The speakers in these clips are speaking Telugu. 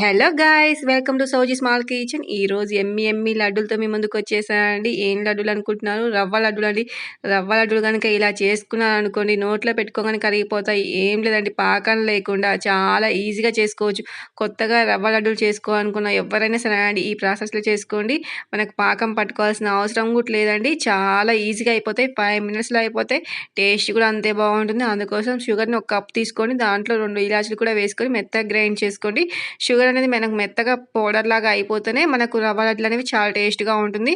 Hello guys welcome to Souji small kitchen. ఈ రోజు ఎమ్మి ఎమ్మి లడ్డూలతో మీ ముందుకు వచ్చేసానండి. ఏం లడ్డూలు అనుకుంటున్నారు? రవ్వ లడ్డూలు అండి. రవ్వ లడ్డూలు కనుక ఇలా చేసుకున్నారనుకోండి నోట్లో పెట్టుకోగానే కరిగిపోతాయి. ఏం లేదండి పాకం లేకుండా చాలా ఈజీగా చేసుకోవచ్చు. కొత్తగా రవ్వ లడ్డూలు చేసుకోవాలనుకున్న ఎవరైనా సరే అండి ఈ ప్రాసెస్లో చేసుకోండి. మనకు పాకం పట్టుకోవాల్సిన అవసరం కూడా లేదండి. చాలా ఈజీగా అయిపోతాయి. ఫైవ్ మినిట్స్లో అయిపోతాయి. టేస్ట్ కూడా అంతే బాగుంటుంది. అందుకోసం షుగర్ని ఒక కప్ తీసుకొని దాంట్లో రెండు ఇలాచీలు కూడా వేసుకొని మెత్తగా గ్రైండ్ చేసుకోండి. షుగర్ అనేది మనకు మెత్తగా పౌడర్ లాగా అయిపోతేనే మనకు రవ్వ లడ్లు అనేవి చాలా టేస్ట్గా ఉంటుంది.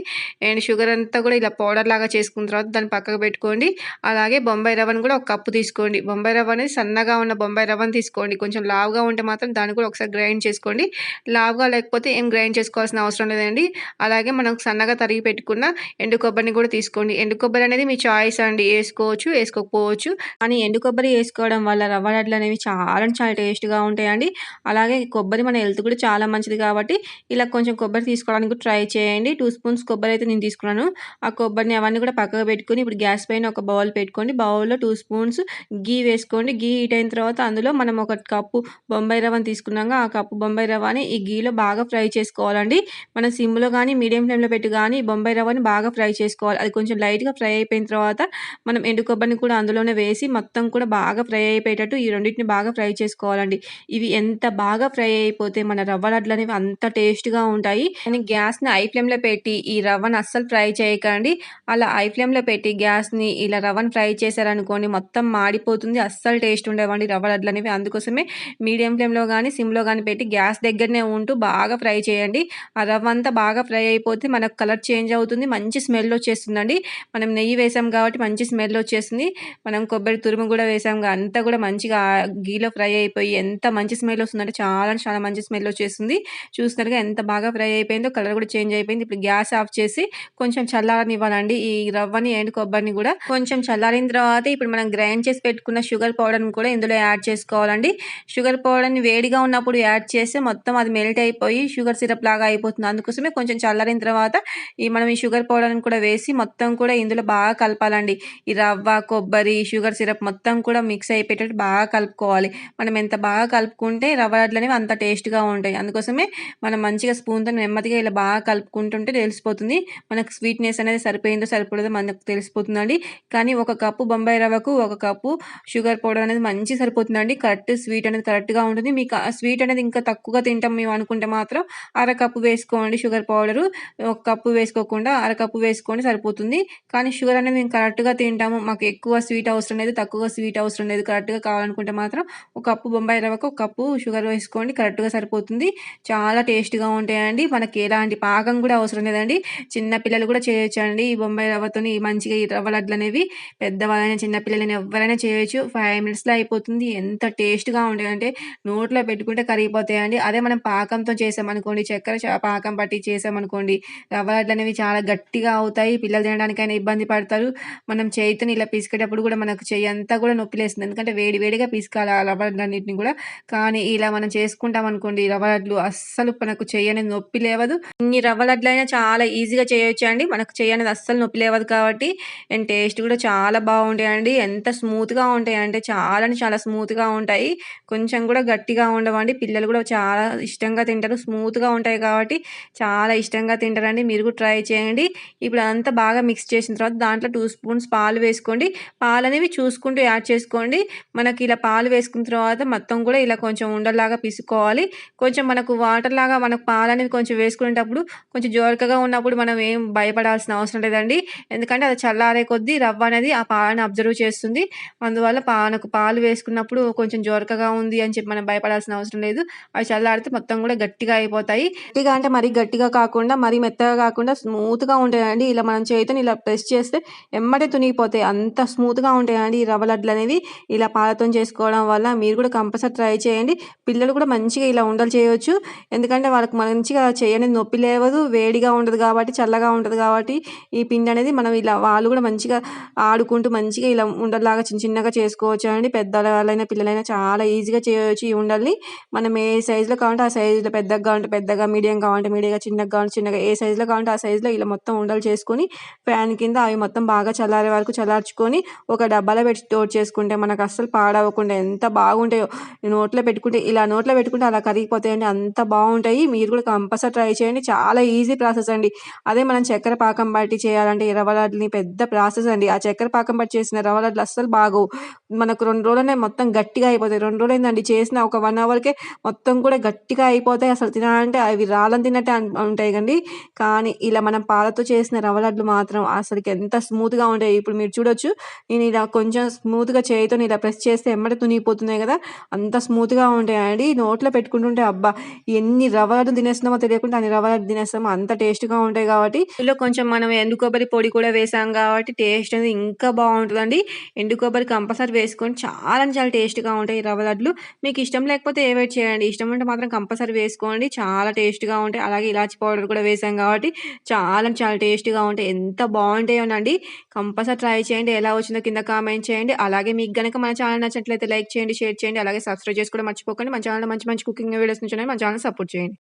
అండ్ షుగర్ అంతా కూడా ఇలా పౌడర్ లాగా చేసుకున్న తర్వాత దాన్ని పక్కకు పెట్టుకోండి. అలాగే బొంబాయి రవ్వను కూడా ఒక కప్పు తీసుకోండి. బొంబాయి రవ్వ అనేది సన్నగా ఉన్న బొంబాయి రవ్వను తీసుకోండి. కొంచెం లావుగా ఉంటే మాత్రం దాన్ని కూడా ఒకసారి గ్రైండ్ చేసుకోండి. లావుగా లేకపోతే ఏం గ్రైండ్ చేసుకోవాల్సిన అవసరం లేదండి. అలాగే మనం సన్నగా తరిగి పెట్టుకున్న ఎండు కొబ్బరిని కూడా తీసుకోండి. ఎండు కొబ్బరి అనేది మీ చాయిస్ అండి. వేసుకోవచ్చు వేసుకోకపోవచ్చు. కానీ ఎండు కొబ్బరి వేసుకోవడం వల్ల రవ్వ లడ్లు అనేవి చాలా చాలా టేస్ట్గా ఉంటాయండి. అలాగే కొబ్బరి మన హెల్త్ కూడా చాలా మంచిది కాబట్టి ఇలా కొంచెం కొబ్బరి తీసుకోవడానికి ట్రై చేయండి. టూ స్పూన్స్ కొబ్బరి అయితే నేను తీసుకున్నాను. ఆ కొబ్బరిని అవన్నీ కూడా పక్కకు పెట్టుకొని ఇప్పుడు గ్యాస్ పైన ఒక బౌల్ పెట్టుకోండి. బౌల్లో టూ స్పూన్స్ గీ వేసుకోండి. గీ హీట్ అయిన తర్వాత అందులో మనం ఒక కప్పు బొంబాయి రవ్వని తీసుకున్నాక ఆ కప్పు బొంబాయి రవ్వని ఈ గీలో బాగా ఫ్రై చేసుకోవాలండి. మనం సిమ్లో కానీ మీడియం ఫ్లేమ్లో పెట్టి కానీ బొంబాయి రవ్వని బాగా ఫ్రై చేసుకోవాలి. అది కొంచెం లైట్గా ఫ్రై అయిపోయిన తర్వాత మనం ఎండు కొబ్బరిని కూడా అందులోనే వేసి మొత్తం కూడా బాగా ఫ్రై అయిపోయేటట్టు ఈ రెండింటిని బాగా ఫ్రై చేసుకోవాలండి. ఇవి ఎంత బాగా ఫ్రై అయిపో లేకపోతే మన రవ్వ లడ్లు అనేవి అంత టేస్ట్గా ఉంటాయి. కానీ గ్యాస్ని ఐ ఫ్లేమ్లో పెట్టి ఈ రవ్వను అస్సలు ఫ్రై చేయకండి. అలా ఐ ఫ్లేమ్లో పెట్టి గ్యాస్ని ఇలా రవ్వను ఫ్రై చేశారనుకోండి మొత్తం మాడిపోతుంది. అస్సలు టేస్ట్ ఉండేవండి రవ్వ లడ్లు అనేవి. అందుకోసమే మీడియం ఫ్లేమ్లో కానీ సిమ్లో కానీ పెట్టి గ్యాస్ దగ్గరనే ఉంటూ బాగా ఫ్రై చేయండి. ఆ రవ్వ అంతా బాగా ఫ్రై అయిపోతే మనకు కలర్ చేంజ్ అవుతుంది. మంచి స్మెల్ వచ్చేస్తుందండి. మనం నెయ్యి వేసాం కాబట్టి మంచి స్మెల్ వచ్చేస్తుంది. మనం కొబ్బరి తురుము కూడా వేసాం అంతా కూడా మంచిగా గీలో ఫ్రై అయిపోయి ఎంత మంచి స్మెల్ వస్తుందంటే చాలా చాలా మంచి మంచి స్మెల్ వచ్చేసింది. చూస్తున్నారుగా ఎంత బాగా ఫ్రై అయిపోయిందో కలర్ కూడా చేంజ్ అయిపోయింది. ఇప్పుడు గ్యాస్ ఆఫ్ చేసి కొంచెం చల్లారనివ్వాలండి ఈ రవ్వని అండ్ కొబ్బరిని కూడా. కొంచెం చల్లారిన తర్వాత ఇప్పుడు మనం గ్రైండ్ చేసి పెట్టుకున్న షుగర్ పౌడర్ని కూడా ఇందులో యాడ్ చేసుకోవాలండి. షుగర్ పౌడర్ని వేడిగా ఉన్నప్పుడు యాడ్ చేస్తే మొత్తం అది మెల్ట్ అయిపోయి షుగర్ సిరప్ లాగా అయిపోతుంది. అందుకోసమే కొంచెం చల్లారిన తర్వాత ఈ మనం ఈ షుగర్ పౌడర్ని కూడా వేసి మొత్తం కూడా ఇందులో బాగా కలపాలండి. ఈ రవ్వ కొబ్బరి షుగర్ సిరప్ మొత్తం కూడా మిక్స్ అయిపోయేటట్టు బాగా కలుపుకోవాలి. మనం ఎంత బాగా కలుపుకుంటే రవ్వ లడ్లు అంత టేస్ట్ టేస్ట్గా ఉంటాయి. అందుకోసమే మనం మంచిగా స్పూన్తో నెమ్మదిగా ఇలా బాగా కలుపుకుంటుంటే తెలిసిపోతుంది. మనకు స్వీట్నెస్ అనేది సరిపోయిందో సరిపోలేదో మనకు తెలిసిపోతుందండి. కానీ ఒక కప్పు బొంబాయి రవ్వకు ఒక కప్పు షుగర్ పౌడర్ అనేది మంచి సరిపోతుందండి. కరెక్ట్ స్వీట్ అనేది కరెక్ట్గా ఉంటుంది. మీకు స్వీట్ అనేది ఇంకా తక్కువగా తింటాం మేము అనుకుంటే మాత్రం అర కప్పు వేసుకోండి షుగర్ పౌడరు. ఒక కప్పు వేసుకోకుండా అర కప్పు వేసుకోండి సరిపోతుంది. కానీ షుగర్ అనేది మేము కరెక్ట్గా తింటాము. మాకు ఎక్కువ స్వీట్ అవసరం లేదు తక్కువ స్వీట్ అవసరం లేదు. కరెక్ట్గా కావాలనుకుంటే మాత్రం ఒక కప్పు బొంబాయి రవ్వకు ఒక కప్పు షుగర్ వేసుకోండి. కరెక్ట్గా సరిపోతుంది. చాలా టేస్ట్గా ఉంటాయండి. మనకి ఎలాంటి పాకం కూడా అవసరం లేదండి. చిన్న పిల్లలు కూడా చేయొచ్చు అండి ఈ బొంబాయి రవ్వతోని మంచిగా ఈ రవ్వ లడ్లు అనేవి పెద్దవాళ్ళైనా చిన్నపిల్లలైనా ఎవరైనా చేయొచ్చు. ఫైవ్ మినిట్స్లో అయిపోతుంది. ఎంత టేస్ట్గా ఉంటాయంటే నోట్లో పెట్టుకుంటే కరిగిపోతాయండి. అదే మనం పాకంతో చేసామనుకోండి చక్కెర పాకం పట్టి చేసామనుకోండి రవ్వ లడ్లు అనేవి చాలా గట్టిగా అవుతాయి. పిల్లలు తినడానికైనా ఇబ్బంది పడతారు. మనం చేతిని ఇలా పిసికేటప్పుడు కూడా మనకు చెయ్యి అంతా కూడా నొప్పి లేస్తుంది ఎందుకంటే వేడి వేడిగా పిసుకాలి ఆ రవ్వ లడ్లన్నింటిని కూడా. కానీ ఇలా మనం చేసుకుంటాం అనుకోండి రవ్వ లడ్లు అస్సలు మనకు చేయని నొప్పి లేవదు. ఇన్ని రవ్వ లడ్లు అయినా చాలా ఈజీగా చేయొచ్చు అండి మనకు చేయనిది అస్సలు నొప్పి లేవదు కాబట్టి అండ్ టేస్ట్ కూడా చాలా బాగుంటాయండి. ఎంత స్మూత్గా ఉంటాయి అంటే చాలా చాలా స్మూత్గా ఉంటాయి. కొంచెం కూడా గట్టిగా ఉండవండి. పిల్లలు కూడా చాలా ఇష్టంగా తింటారు. స్మూత్గా ఉంటాయి కాబట్టి చాలా ఇష్టంగా తింటారండి. మీరు కూడా ట్రై చేయండి. ఇప్పుడు అంతా బాగా మిక్స్ చేసిన తర్వాత దాంట్లో టూ స్పూన్స్ పాలు వేసుకోండి. పాలు అనేవి చూసుకుంటూ యాడ్ చేసుకోండి. మనకి ఇలా పాలు వేసుకున్న తర్వాత మొత్తం కూడా ఇలా కొంచెం ఉండలాగా పిసుకోవాలి. కొంచెం మనకు వాటర్ లాగా మనకు పాలు అనేది కొంచెం వేసుకునేటప్పుడు కొంచెం జోరకగా ఉన్నప్పుడు మనం ఏం భయపడాల్సిన అవసరం లేదండి. ఎందుకంటే అది చల్లారే కొద్దీ రవ్వ అనేది ఆ పాలను అబ్జర్వ్ చేస్తుంది. అందువల్ల మనకు పాలు వేసుకున్నప్పుడు కొంచెం జోరకగా ఉంది అని చెప్పి మనం భయపడాల్సిన అవసరం లేదు. అవి చల్లారితే మొత్తం కూడా గట్టిగా అయిపోతాయి. గట్టిగా అంటే మరీ గట్టిగా కాకుండా మరీ మెత్తగా కాకుండా స్మూత్గా ఉంటాయండి. ఇలా మనం చేతిని ఇలా ప్రెస్ చేస్తే ఎమ్మటే తునిగిపోతాయి. అంత స్మూత్గా ఉంటాయండి ఈ రవ్వ లడ్లు అనేవి. ఇలా పాలతో చేసుకోవడం వల్ల మీరు కూడా కంపల్సరీ ట్రై చేయండి. పిల్లలు కూడా మంచిగా ఇలా ఉండలు చేయవచ్చు ఎందుకంటే వాళ్ళకి మంచిగా చేయని నొప్పి లేవదు వేడిగా ఉండదు కాబట్టి చల్లగా ఉంటుంది కాబట్టి ఈ పిండి అనేది మనం ఇలా వాళ్ళు కూడా మంచిగా ఆడుకుంటూ మంచిగా ఇలా ఉండలాగా చిన్న చిన్నగా చేసుకోవచ్చు అండి. పెద్దవాళ్ళైనా పిల్లలైనా చాలా ఈజీగా చేయవచ్చు ఈ ఉండల్ని. మనం ఏ సైజులో కావాలంటే ఆ సైజులో పెద్దగా కావాలంటే పెద్దగా మీడియం కావాలంటే మీడియంగా చిన్నగా కావాలంటే చిన్నగా ఏ సైజులో కావాలంటే ఆ సైజులో ఇలా మొత్తం ఉండలు చేసుకొని ఫ్యాన్ కింద అవి మొత్తం బాగా చల్లారే వరకు చల్లార్చుకొని ఒక డబ్బాలో పెట్టి స్టోర్ చేసుకుంటే మనకు అస్సలు పాడవకుండా ఎంత బాగుంటాయో. నోట్లో పెట్టుకుంటే ఇలా నోట్లో పెట్టుకుంటే అలా కరిగిపోతాయండి. అంత బాగుంటాయి మీరు కూడా కంపల్సరీ ట్రై చేయండి. చాలా ఈజీ ప్రాసెస్ అండి. అదే మనం చక్కెర పాకం బట్టి చేయాలంటే ఈ రవ్వ లడ్డుని పెద్ద ప్రాసెస్ అండి. ఆ చక్కెర పాకం బట్టి చేసిన రవ్వ లడ్లు అస్సలు బాగోవు. మనకు రెండు రోజులనే మొత్తం గట్టిగా అయిపోతాయి. 2 రోజులైందండి చేసిన ఒక వన్ అవర్‌కే మొత్తం కూడా గట్టిగా అయిపోతాయి. అసలు తినాలంటే అవి రాళ్ళని తిన్నట్టే ఉంటాయి కండి. కానీ ఇలా మనం పాలతో చేసిన రవ్వ లడ్లు మాత్రం అసలుకి ఎంత స్మూత్‌గా ఉంటాయి. ఇప్పుడు మీరు చూడొచ్చు. నేను ఇలా కొంచెం స్మూత్‌గా చేయితోని ఇలా ప్రెస్ చేస్తే ఎమ్మట తునిగిపోతున్నాయి కదా! అంత స్మూత్‌గా ఉంటాయండి. నోట్లో పెట్టుకుంటుంటే అబ్బా! ఎన్ని రవ్వ తినేస్తున్నామో తెలియకుండా అన్ని రవ్వ లడ్డులు తినేస్తాము. అంత టేస్ట్‌గా ఉంటాయి కాబట్టి ఇందులో కొంచెం మనం ఎండు కొబ్బరి పొడి కూడా వేసాం కాబట్టి టేస్ట్ అనేది ఇంకా బాగుంటుందండి ఎండు కొబ్బరి కంపల్సరీ వేసుకోండి. చాలా చాలా టేస్ట్‌గా ఉంటాయి ఈ రవ్వ లడ్లు మీకు ఇష్టం లేకపోతే ఏవైట్ చేయండి. ఇష్టం ఉంటే మాత్రం కంపల్సరీ వేసుకోండి. చాలా టేస్ట్‌గా ఉంటాయి. అలాగే ఇలాచి పౌడర్ కూడా వేసాం కాబట్టి చాలా చాలా టేస్ట్‌గా ఉంటాయి. ఎంత బాగుంటాయోనండి కంపల్సరీ ట్రై చేయండి. ఎలా వచ్చిందో కింద కామెంట్ చేయండి. అలాగే మీకు కనుక మన ఛానల్ నచ్చినట్లయితే లైక్ చేయండి, షేర్ చేయండి. అలాగే సబ్స్క్రైబ్ చేసుకోవడం మర్చిపోకండి. మన ఛానల్‌లో మంచి మంచి కుకింగ్ వీడియోస్ నుంచి మా మన సపోర్ట్ చేయండి.